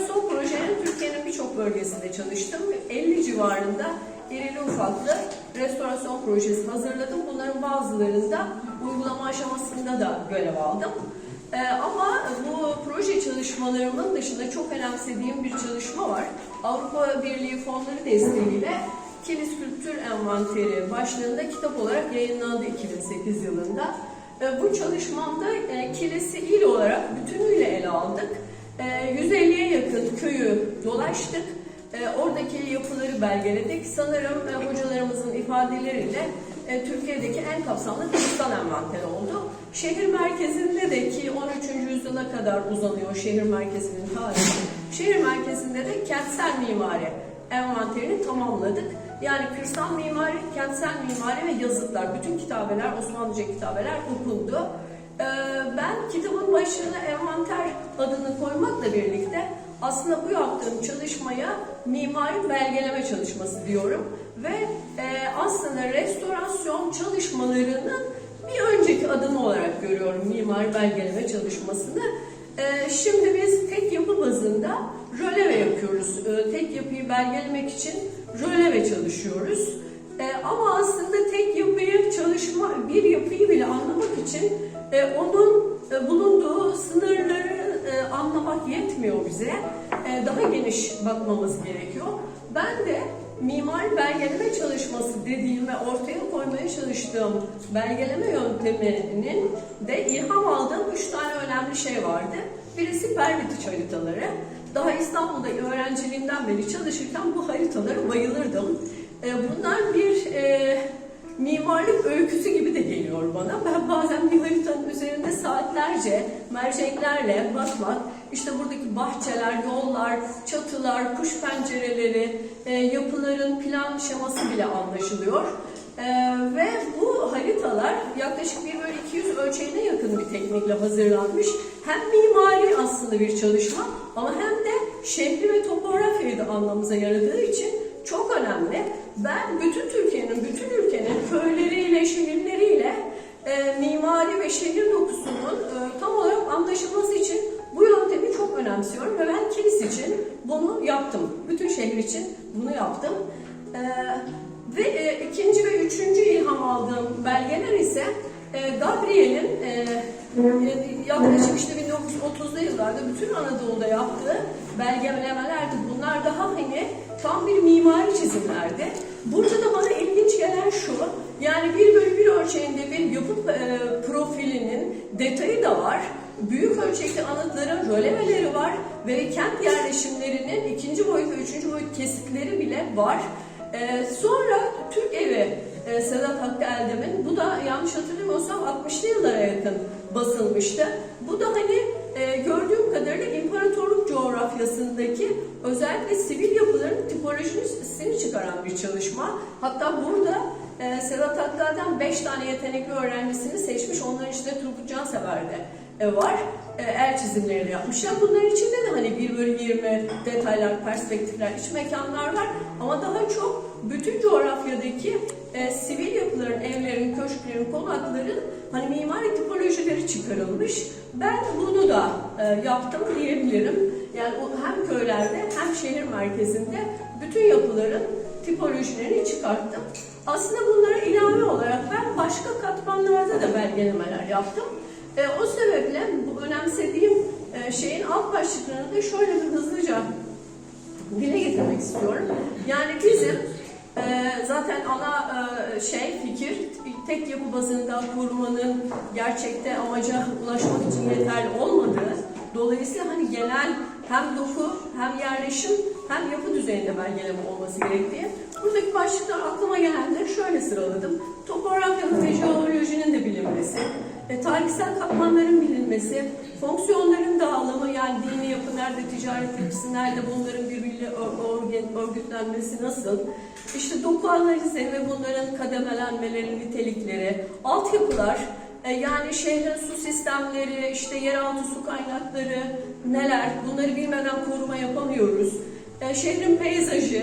Restorasyon projenin Türkiye'nin birçok bölgesinde çalıştım. 50 civarında irili ufaklı restorasyon projesi hazırladım. Bunların bazılarında uygulama aşamasında da görev aldım. Ee, ama bu proje çalışmalarımın dışında çok önemsediğim bir çalışma var. Avrupa Birliği fonları desteğiyle Kilis Kültür Envanteri başlığında kitap olarak yayınlandı 2008 yılında. Ee, bu çalışmamda e, Kilis'i il olarak bütünüyle ele aldık. Ee, 150'ye yakın köyü dolaştık. Ee, oradaki yapıları belgeledik. Sanırım e, hocalarımızın ifadeleriyle e, Türkiye'deki en kapsamlı kristal envanteri oldu. Şehir merkezinde de ki 13. yüzyıla kadar uzanıyor şehir merkezinin tarihi. Şehir merkezinde de kentsel mimari envanterini tamamladık. Yani kırsal mimari, kentsel mimari ve yazıtlar, bütün kitabeler, Osmanlıca kitabeler okundu. Ee, ben kitabın başlığına envanter adını koymakla birlikte aslında bu yaptığım çalışmaya mimari belgeleme çalışması diyorum. Ve e, aslında restorasyon çalışmalarının bir önceki adımı olarak görüyorum mimari belgeleme çalışmasını. E, şimdi biz tek yapı bazında röleve yapıyoruz. E, tek yapıyı belgelemek için röleve çalışıyoruz. E, ama aslında tek yapıyı çalışma, bir yapıyı bile anlamak için e, onun e, bulunduğu sınırları e, anlamak yetmiyor bize. E, daha geniş bakmamız gerekiyor. Ben de mimari belgeleme çalışması dediğime ortaya koymaya çalıştığım belgeleme yönteminin de ilham aldığım üç tane önemli şey vardı. Birisi Pervitiç haritaları. Daha İstanbul'da öğrenciliğimden beri çalışırken bu haritalara bayılırdım. E, bunlar bir e, mimarlık öyküsü gibi de geliyor bana. Ben bazen bir haritanın üzerinde saatlerce merceklerle bakmak, işte buradaki bahçeler, yollar, çatılar, kuş pencereleri, e, yapıların plan şeması bile anlaşılıyor. E, ve bu haritalar yaklaşık 1 bölü 200 ölçeğine yakın bir teknikle hazırlanmış. Hem mimari aslında bir çalışma ama hem de şehri ve topografyayı da anlamıza yaradığı için çok önemli. Ben bütün Türkiye'nin, bütün ülkenin köyleriyle, şehirleriyle e, mimari ve şehir dokusunun e, tam olarak anlaşılması için bu yöntemi çok önemsiyorum ve ben kilis için bunu yaptım. Bütün şehir için bunu yaptım. E, ve e, ikinci ve üçüncü ilham aldığım belgeler ise e, Gabriel'in e, e, yaklaşık işte 1930'lu yıllarda bütün Anadolu'da yaptığı belgelemelerdi. Bunlar daha hani tam bir mimari çizimlerdi. Burada da bana ilginç gelen şu, yani bir bölü bir ölçeğinde bir yapı e, profilinin detayı da var. Büyük ölçekli anıtların rölemeleri var ve kent yerleşimlerinin ikinci boyut ve üçüncü boyut kesitleri bile var. E, sonra Türk Evi e, Sedat Hakkı Eldem'in, bu da yanlış hatırlamıyorsam 60'lı yıllara yakın basılmıştı. Bu da hani e, gördüğüm kadarıyla imparatorluk coğrafyasındaki özellikle sivil yapıların tipolojisini çıkaran bir çalışma. Hatta burada e, Sedat Hakkı'dan 5 tane yetenekli öğrencisini seçmiş. Onların içinde Turgut Cansever de e, var. E, el çizimlerini yapmışlar. Bunların içinde de hani 1 bölü 20 detaylar, perspektifler, iç mekanlar var. Ama daha çok bütün coğrafyadaki e, sivil yapıların, evlerin, köşklerin, konakların hani mimari tipolojileri çıkarılmış. Ben bunu da e, yaptım diyebilirim. Yani o hem köylerde hem şehir merkezinde bütün yapıların tipolojilerini çıkarttım. Aslında bunlara ilave olarak ben başka katmanlarda da belgelemeler yaptım. E, o sebeple bu önemsediğim e, şeyin alt başlıklarını da şöyle bir hızlıca dile getirmek istiyorum. Yani bizim zaten ana e, şey fikir tek yapı bazında kurmanın gerçekte amaca ulaşmak için yeterli olmadığı dolayısıyla hani genel hem doku hem yerleşim hem yapı düzeyinde belgeleme olması gerektiği. Buradaki başlıklar aklıma gelenleri şöyle sıraladım. Topografyanın ve jeolojinin de bilinmesi, e, tarihsel katmanların bilinmesi, fonksiyonların dağılımı yani dini yapı nerede, ticaret yapısı nerede, bunların birbiriyle örgüt, örgütlenmesi nasıl, işte doku analizi ve bunların kademelenmeleri, nitelikleri, altyapılar, e, yani şehrin su sistemleri, işte yeraltı su kaynakları neler, bunları bilmeden koruma yapamıyoruz. E, şehrin peyzajı,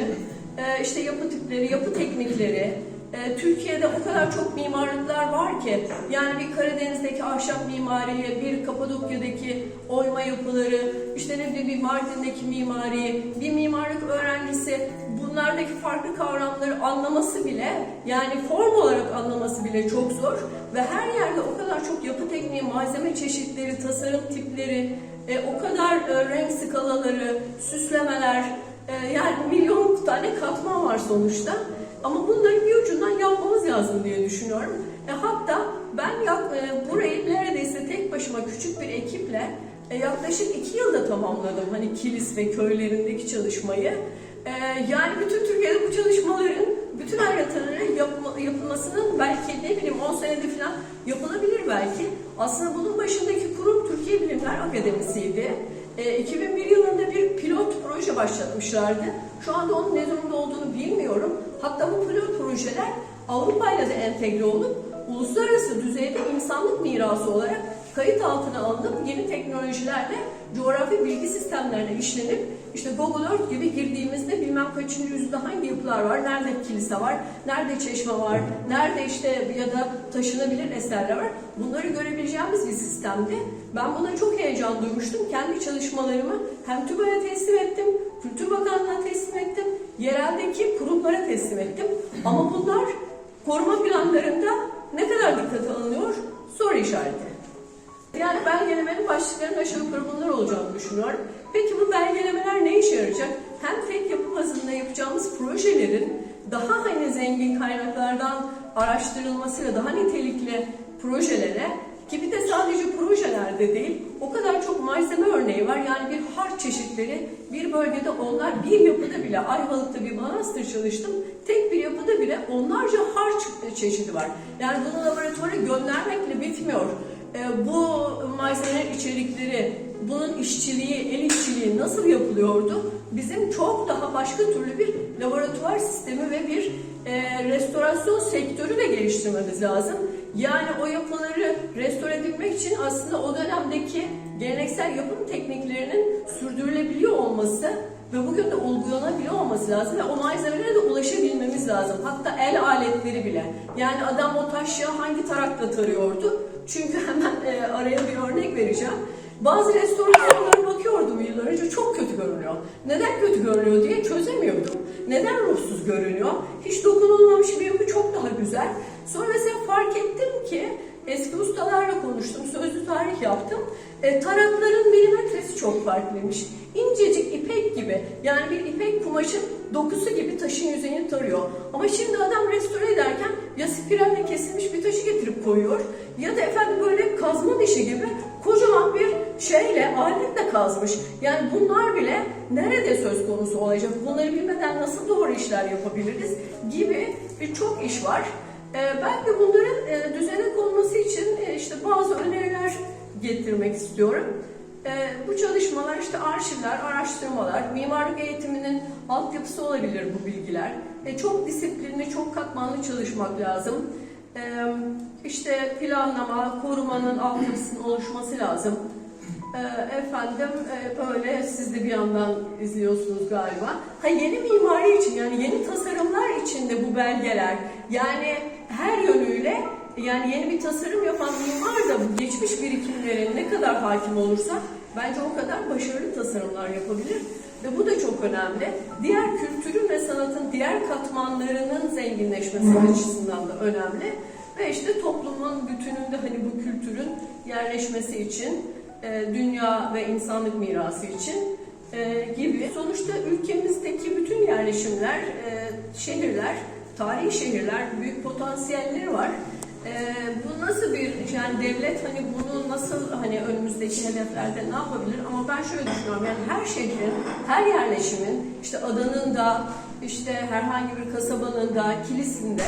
e, işte yapı tipleri, yapı teknikleri, E, Türkiye'de o kadar çok mimarlıklar var ki yani bir Karadeniz'deki ahşap mimariye, bir Kapadokya'daki oyma yapıları, işte ne bileyim bir Mardin'deki mimari, bir mimarlık öğrencisi bunlardaki farklı kavramları anlaması bile yani form olarak anlaması bile çok zor ve her yerde o kadar çok yapı tekniği, malzeme çeşitleri, tasarım tipleri, e, o kadar e, renk skalaları, süslemeler, e, yani milyon tane katman var sonuçta. Ama bunların bir ucundan yapmamız lazım diye düşünüyorum. E, hatta ben yak, e, burayı neredeyse tek başıma küçük bir ekiple e, yaklaşık iki yılda tamamladım. Hani Kilis ve köylerindeki çalışmayı. E, yani bütün Türkiye'de bu çalışmaların bütün haritaların yapma, yapılmasının belki ne bileyim 10 senede falan yapılabilir belki. Aslında bunun başındaki kurum Türkiye Bilimler Akademisi'ydi. E, 2001 yılında bir pilot proje başlatmışlardı. Şu anda onun ne durumda olduğunu bilmiyorum. Hatta bu pilot projeler Avrupa ile de entegre olup uluslararası düzeyde insanlık mirası olarak kayıt altına alınıp yeni teknolojilerle coğrafi bilgi sistemlerine işlenip işte Google Earth gibi girdiğimizde bilmem kaçıncı yüzyılda hangi yapılar var, nerede kilise var, nerede çeşme var, nerede işte ya da taşınabilir eserler var. Bunları görebileceğimiz bir sistemdi. Ben buna çok heyecan duymuştum. Kendi çalışmalarımı hem TÜBA'ya teslim ettim, Kültür Bakanlığı'na teslim ettim, yereldeki kurumlara teslim ettim. Ama bunlar koruma planlarında ne kadar dikkate alınıyor? Soru işareti. Yani belgelemenin başlıklarının aşağı yukarı bunlar olacağını düşünüyorum. Peki bu belgelemeler ne işe yarayacak? Hem tek yapı bazında yapacağımız projelerin daha hani zengin kaynaklardan araştırılmasıyla daha nitelikli projelere ki bir de sadece projelerde değil, o kadar çok malzeme örneği var. Yani bir harç çeşitleri bir bölgede onlar bir yapıda bile, Ayvalık'ta bir manastır çalıştım. Tek bir yapıda bile onlarca harç çeşidi var. Yani bunu laboratuvara göndermekle bitmiyor. Ee, bu malzeme içerikleri, bunun işçiliği, el işçiliği nasıl yapılıyordu? Bizim çok daha başka türlü bir laboratuvar sistemi ve bir e, restorasyon sektörü de geliştirmemiz lazım. Yani o yapıları restore edilmek için aslında o dönemdeki geleneksel yapım tekniklerinin sürdürülebiliyor olması ve bugün de uygulanabiliyor olması lazım ve o malzemelere de ulaşabilmemiz lazım. Hatta el aletleri bile. Yani adam o taşya hangi tarakla tarıyordu? Çünkü hemen e, araya bir örnek vereceğim. Bazı restorasyonlara bakıyordum yıllar önce çok kötü görünüyor. Neden kötü görünüyor diye çözemiyordum. Neden ruhsuz görünüyor? Hiç dokunulmamış bir yapı çok daha güzel. Sonra mesela fark ettim ki eski ustalarla konuştum, sözlü tarih yaptım. E, tarakların milimetresi çok farklıymış. İncecik ipek gibi yani bir ipek kumaşın dokusu gibi taşın yüzeyini tarıyor. Ama şimdi adam restore ederken ya spiralle kesilmiş bir taşı getirip koyuyor ya da efendim böyle kazma dişi gibi kocaman bir şeyle aletle kazmış. Yani bunlar bile nerede söz konusu olacak? Bunları bilmeden nasıl doğru işler yapabiliriz gibi birçok iş var. Ee, ben de bunların e, düzene konması için e, işte bazı öneriler getirmek istiyorum. Ee, bu çalışmalar işte arşivler, araştırmalar, mimarlık eğitiminin altyapısı olabilir bu bilgiler. E, çok disiplinli, çok katmanlı çalışmak lazım. E, işte planlama, korumanın altyapısının oluşması lazım. Efendim böyle siz de bir yandan izliyorsunuz galiba. Ha yeni mimari için yani yeni tasarımlar için de bu belgeler yani her yönüyle yani yeni bir tasarım yapan mimar da bu geçmiş birikimlere ne kadar hakim olursa bence o kadar başarılı tasarımlar yapabilir. Ve bu da çok önemli. Diğer kültürün ve sanatın diğer katmanlarının zenginleşmesi açısından da önemli. Ve işte toplumun bütününde hani bu kültürün yerleşmesi için, e, dünya ve insanlık mirası için e, gibi. Sonuçta ülkemizdeki bütün yerleşimler, e, şehirler, tarihi şehirler, büyük potansiyelleri var. Ee, bu nasıl bir yani devlet hani bunu nasıl hani önümüzdeki hedeflerde ne yapabilir ama ben şöyle düşünüyorum yani her şehrin her yerleşimin işte adanın da işte herhangi bir kasabanın da kilisinde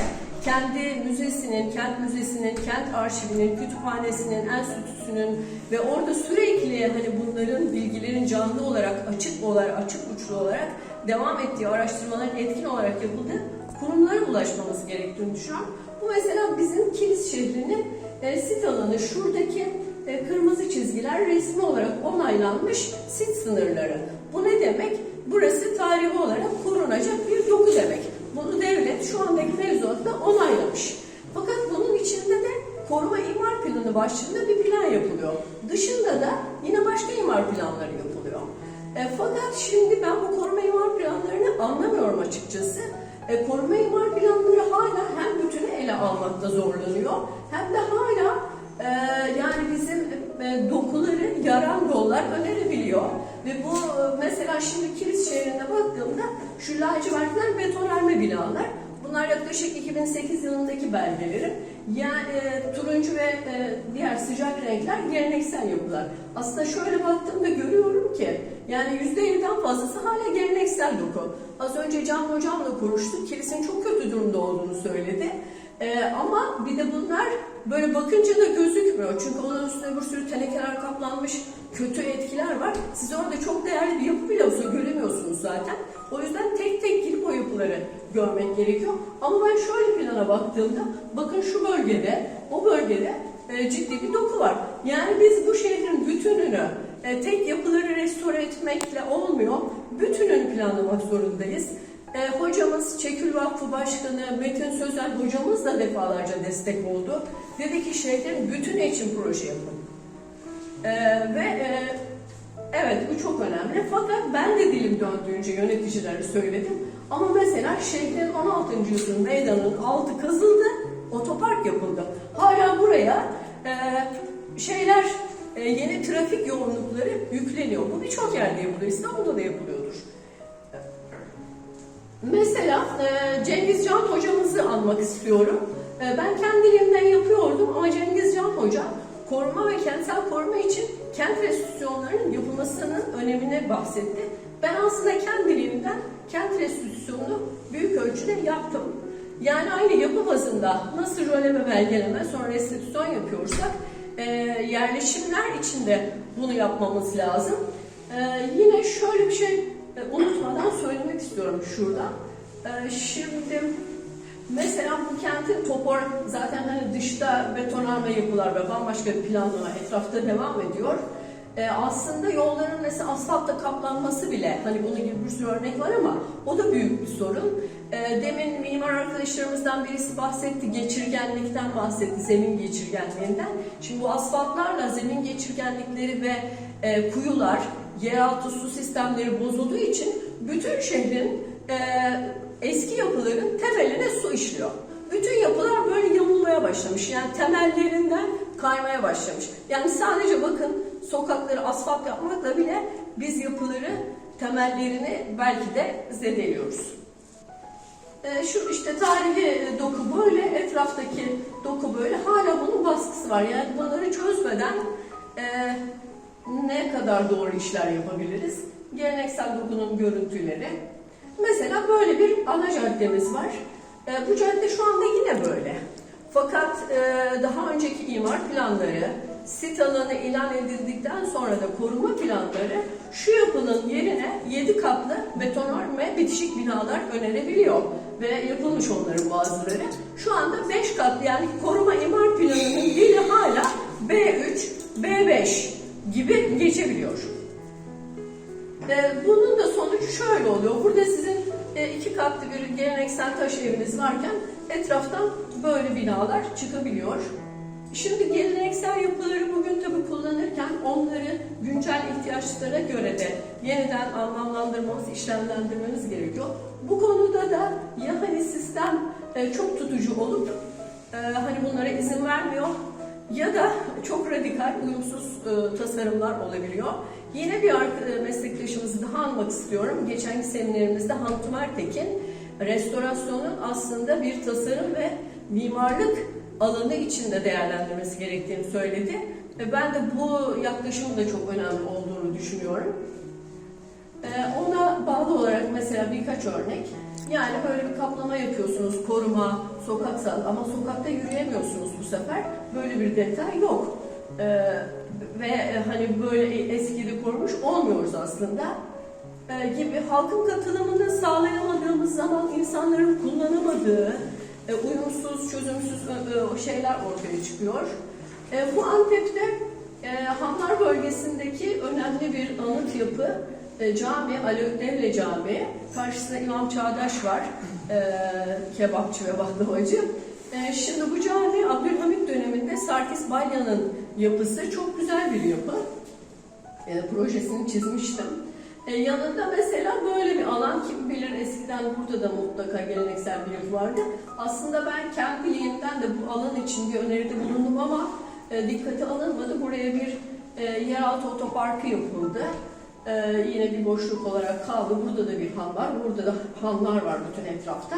kendi müzesinin, kent müzesinin, kent arşivinin, kütüphanesinin, enstitüsünün ve orada sürekli hani bunların bilgilerin canlı olarak açık olarak açık uçlu olarak devam ettiği araştırmaların etkin olarak yapıldığı kurumlara ulaşmamız gerektiğini düşünüyorum. Bu mesela bizim Kilis şehrinin e, sit alanı. Şuradaki e, kırmızı çizgiler resmi olarak onaylanmış sit sınırları. Bu ne demek? Burası tarihi olarak korunacak bir doku demek. Bunu devlet şu andaki mevzuatta onaylamış. Fakat bunun içinde de koruma imar planı başlığında bir plan yapılıyor. Dışında da yine başka imar planları yapılıyor. E, fakat şimdi ben bu koruma imar planlarını anlamıyorum açıkçası. E, koruma imar planları hala hem bütünü ele almakta zorlanıyor hem de hala e, yani bizim e, dokuları yaran yollar önerebiliyor. Ve bu e, mesela şimdi Kilis şehrine baktığımda şu lacivertler betonarme binalar. Bunlar yaklaşık 2008 yılındaki belgelerim. Yani e, turuncu ve e, diğer sıcak renkler geleneksel yapılar. Aslında şöyle baktığımda görüyorum ki yani %50'den fazlası hala geleneksel doku. Az önce Can Hocam'la konuştuk. Kilis'in çok kötü durumda olduğunu söyledi. E, ama bir de bunlar böyle bakınca da gözükmüyor. Çünkü onun üstüne bir sürü tenekeler kaplanmış kötü etkiler var. Siz orada çok değerli bir yapı bile olsa göremiyorsunuz zaten. O yüzden tek tek girip o yapıları görmek gerekiyor. Ama ben şöyle plana baktığımda bakın şu bölgede, o bölgede e, ciddi bir doku var. Yani biz bu şehrin bütününü e, tek yapıları restore etmekle olmuyor. Bütününü planlamak zorundayız. E, hocamız Çekül Vakfı Başkanı Metin Sözel hocamız da defalarca destek oldu. Dedi ki şehrin bütünü için proje yapın. E, ve e, evet bu çok önemli. Fakat ben de dilim döndüğünce yöneticilere söyledim. Ama mesela şehrin 16. yüzyıl meydanının altı kazıldı, otopark yapıldı. Hala buraya e, şeyler e, yeni trafik yoğunlukları yükleniyor. Bu birçok yerde yapılıyor. İstanbul'da da yapılıyordur. Mesela e, Cengiz Can hocamızı anmak istiyorum. E, ben kendiliğimden yapıyordum ama Cengiz Can hoca koruma ve kentsel koruma için kent restitüsyonlarının yapılmasının önemine bahsetti. Ben aslında kendiliğimden kent restitüsyonunu büyük ölçüde yaptım. Yani aynı yapı bazında nasıl röleme belgeleme sonra restitüsyon yapıyorsak e, yerleşimler içinde bunu yapmamız lazım. Yine şöyle bir şey unutmadan söylemek istiyorum şurada. E, şimdi mesela bu kentin topor zaten hani dışta betonarme yapılar ve bambaşka bir planlama etrafta devam ediyor. E, aslında yolların mesela asfaltla kaplanması bile hani bunun gibi bir sürü örnek var ama o da büyük bir sorun. Demin mimar arkadaşlarımızdan birisi bahsetti, geçirgenlikten bahsetti, zemin geçirgenliğinden. Şimdi bu asfaltlarla zemin geçirgenlikleri ve e, kuyular, yeraltı su sistemleri bozulduğu için bütün şehrin e, eski yapıların temeline su işliyor. Bütün yapılar böyle yamulmaya başlamış. Yani temellerinden kaymaya başlamış. Yani sadece bakın sokakları asfalt yapmakla bile biz yapıları temellerini belki de zedeliyoruz. E, şu işte tarihi doku böyle, etraftaki doku böyle. Hala bunun baskısı var. Yani bunları çözmeden e, ne kadar doğru işler yapabiliriz? Geleneksel dokunun görüntüleri. Mesela böyle bir ana caddemiz var. E, bu cadde şu anda yine böyle. Fakat e, daha önceki imar planları, sit alanı ilan edildikten sonra da koruma planları şu yapının yerine 7 katlı betonarme bitişik binalar önerebiliyor. Ve yapılmış onların bazıları. Şu anda 5 katlı yani koruma imar planının dili hala B3, B5 gibi geçebiliyor. E, bunun da sonucu şöyle oluyor. Burada sizin e, iki katlı bir geleneksel taş eviniz varken etraftan böyle binalar çıkabiliyor. Şimdi geleneksel yapıları bugün tabii kullanırken onları güncel ihtiyaçlara göre de yeniden anlamlandırmamız, işlemlendirmemiz gerekiyor. Bu konuda da ya hani sistem e, çok tutucu olup e, hani bunlara izin vermiyor ya da çok radikal, uyumsuz e, tasarımlar olabiliyor. Yine bir e, meslektaşımızı daha anmak istiyorum. Geçenki seminerimizde Hantum Ertekin, restorasyonun aslında bir tasarım ve mimarlık alanı içinde değerlendirmesi gerektiğini söyledi. Ve ben de bu yaklaşımın da çok önemli olduğunu düşünüyorum. E, ona bağlı olarak mesela birkaç örnek. Yani böyle bir kaplama yapıyorsunuz, koruma, sokaksal ama sokakta yürüyemiyorsunuz bu sefer. Böyle bir detay yok. Ee, ve hani böyle eskide korumuş olmuyoruz aslında. Ee, gibi halkın katılımını sağlayamadığımız zaman insanların kullanamadığı e, uyumsuz, çözümsüz e, şeyler ortaya çıkıyor. E, bu Antep'te e, Hanlar bölgesindeki önemli bir anıt yapı e, cami, Ali Devle Camii. Karşısında İmam Çağdaş var. E, kebapçı ve baklavacı. E, şimdi bu cami Abdülhamit döneminde Sarkis Balyan'ın yapısı çok güzel bir yapı. E, projesini çizmiştim. E, yanında mesela böyle bir alan kim bilir eskiden burada da mutlaka geleneksel bir yapı vardı. Aslında ben kendiliğimden de bu alan için bir öneride bulundum ama e, dikkate alınmadı. Buraya bir e, yeraltı otoparkı yapıldı. E, yine bir boşluk olarak kaldı. Burada da bir han var. Burada da hanlar var bütün etrafta.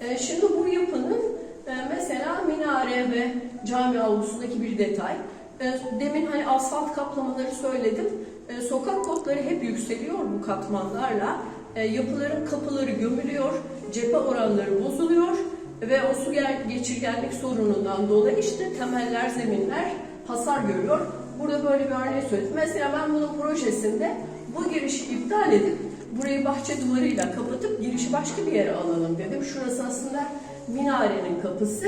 E, şimdi bu yapının e, mesela minare ve cami avlusundaki bir detay. E, Demin hani asfalt kaplamaları söyledim. E, Sokak kodları hep yükseliyor bu katmanlarla. E, Yapıların kapıları gömülüyor, cephe oranları bozuluyor ve o su geçirgenlik sorunundan dolayı işte temeller, zeminler hasar görüyor. Burada böyle bir örneği söyledim. Mesela ben bunun projesinde bu girişi iptal edip burayı bahçe duvarıyla kapatıp girişi başka bir yere alalım dedim. Şurası aslında minarenin kapısı.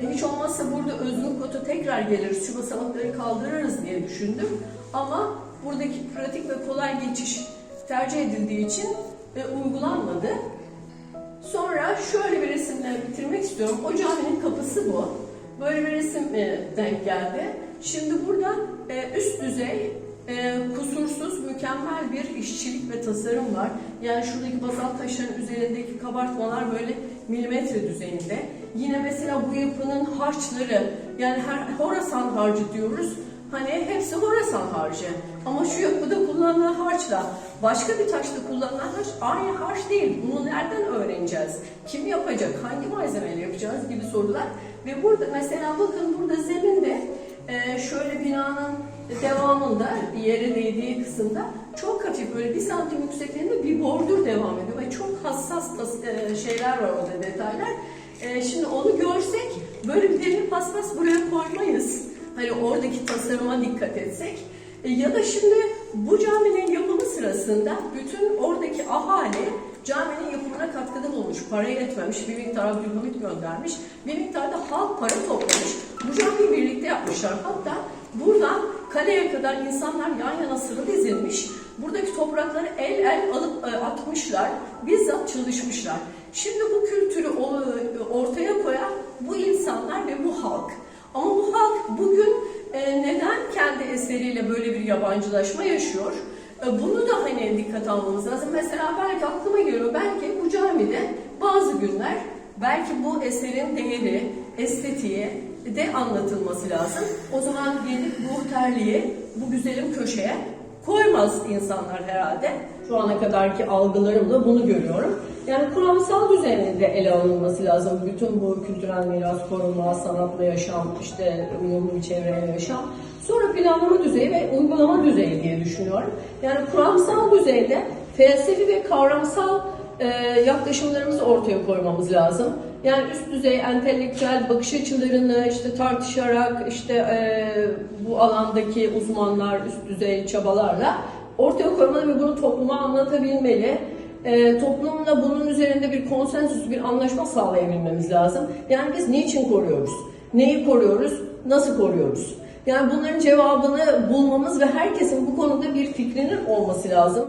E, hiç olmazsa burada özgün kotu tekrar geliriz, şu basamakları kaldırırız diye düşündüm. Ama buradaki pratik ve kolay geçiş tercih edildiği için e, uygulanmadı. Sonra şöyle bir resimle bitirmek istiyorum. O caminin kapısı bu. Böyle bir resim e, denk geldi. Şimdi burada üst düzey, e, kusursuz, mükemmel bir işçilik ve tasarım var. Yani şuradaki bazalt taşların üzerindeki kabartmalar böyle milimetre düzeyinde. Yine mesela bu yapının harçları, yani her Horasan harcı diyoruz. Hani hepsi Horasan harcı. Ama şu yapıda kullanılan harçla başka bir taşta kullanılan harç aynı harç değil. Bunu nereden öğreneceğiz? Kim yapacak? Hangi malzemeyle yapacağız gibi sorular. Ve burada mesela bakın burada zeminde e, şöyle binanın devamında yere değdiği kısımda çok hafif böyle bir santim yüksekliğinde bir bordür devam ediyor ve çok hassas e, şeyler var orada detaylar. E, şimdi onu görsek böyle bir derin paspas buraya koymayız. Hani oradaki tasarıma dikkat etsek. E, ya da şimdi bu caminin yapımı sırasında bütün oradaki ahali caminin yapımına katkıda bulmuş, para yetmemiş, bir miktar Abdülhamit göndermiş, bir miktar da halk para toplamış. Bu camiyi birlikte yapmışlar. Hatta buradan kaleye kadar insanlar yan yana sıra dizilmiş. Buradaki toprakları el el alıp e, atmışlar. Bizzat çalışmışlar. Şimdi bu kültürü o- ortaya koyan bu insanlar ve bu halk. Ama bu halk bugün e, neden kendi eseriyle böyle bir yabancılaşma yaşıyor? Bunu da hani dikkat almamız lazım. Mesela belki aklıma geliyor, belki bu camide bazı günler belki bu eserin değeri, estetiği de anlatılması lazım. O zaman gelip bu terliği bu güzelim köşeye koymaz insanlar herhalde. Şu ana kadarki algılarımla bunu görüyorum. Yani kuramsal düzeninde ele alınması lazım. Bütün bu kültürel miras korunma, sanatla yaşam, işte uyumlu bir çevreye yaşam. Sonra planlama düzeyi ve uygulama düzeyi diye düşünüyorum. Yani kuramsal düzeyde felsefi ve kavramsal e, yaklaşımlarımızı ortaya koymamız lazım. Yani üst düzey entelektüel bakış açılarını işte tartışarak işte e, bu alandaki uzmanlar üst düzey çabalarla ortaya koymalı ve bunu topluma anlatabilmeli. E, toplumla bunun üzerinde bir konsensüs, bir anlaşma sağlayabilmemiz lazım. Yani biz niçin koruyoruz? Neyi koruyoruz? Nasıl koruyoruz? Yani bunların cevabını bulmamız ve herkesin bu konuda bir fikrinin olması lazım.